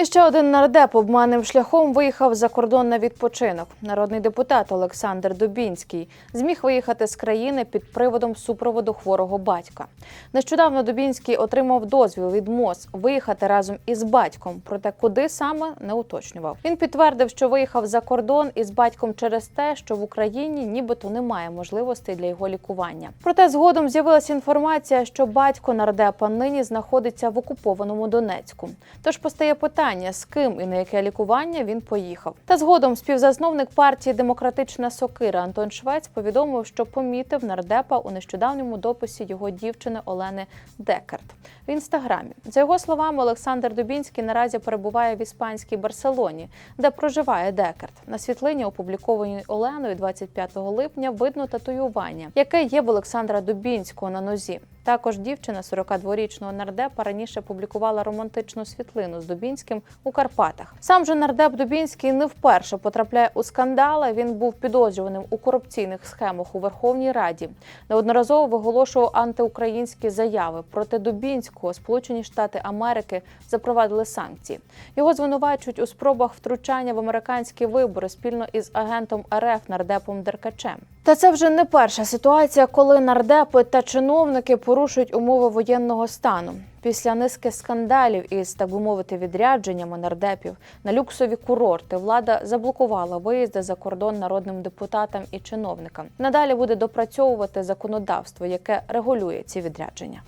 І ще один нардеп обманним шляхом виїхав за кордон на відпочинок. Народний депутат Олександр Дубінський зміг виїхати з країни під приводом супроводу хворого батька. Нещодавно Дубінський отримав дозвіл від МОЗ виїхати разом із батьком, проте куди саме не уточнював. Він підтвердив, що виїхав за кордон із батьком через те, що в Україні нібито немає можливостей для його лікування. Проте згодом з'явилася інформація, що батько нардепа нині знаходиться в окупованому Донецьку. Тож постає питання, з ким і на яке лікування він поїхав. Та згодом співзасновник партії Демократична Сокира Антон Швець повідомив, що помітив нардепа у нещодавньому дописі його дівчини Олени Декарт в інстаграмі. За його словами, Олександр Дубінський наразі перебуває в іспанській Барселоні, де проживає Декарт. На світлині, опублікованій Оленою 25 липня, видно татуювання, яке є в Олександра Дубінського на нозі. Також дівчина 42-річного нардепа раніше публікувала романтичну світлину з Дубінським у Карпатах. Сам же нардеп Дубінський не вперше потрапляє у скандали. Він був підозрюваним у корупційних схемах у Верховній Раді. Неодноразово виголошував антиукраїнські заяви проти Дубінського. Сполучені Штати Америки запровадили санкції. Його звинувачують у спробах втручання в американські вибори спільно із агентом РФ нардепом Деркачем. Та це вже не перша ситуація, коли нардепи та чиновники порушують умови воєнного стану. Після низки скандалів із так би мовити відрядженнями нардепів на люксові курорти влада заблокувала виїзди за кордон народним депутатам і чиновникам. Надалі буде допрацьовувати законодавство, яке регулює ці відрядження.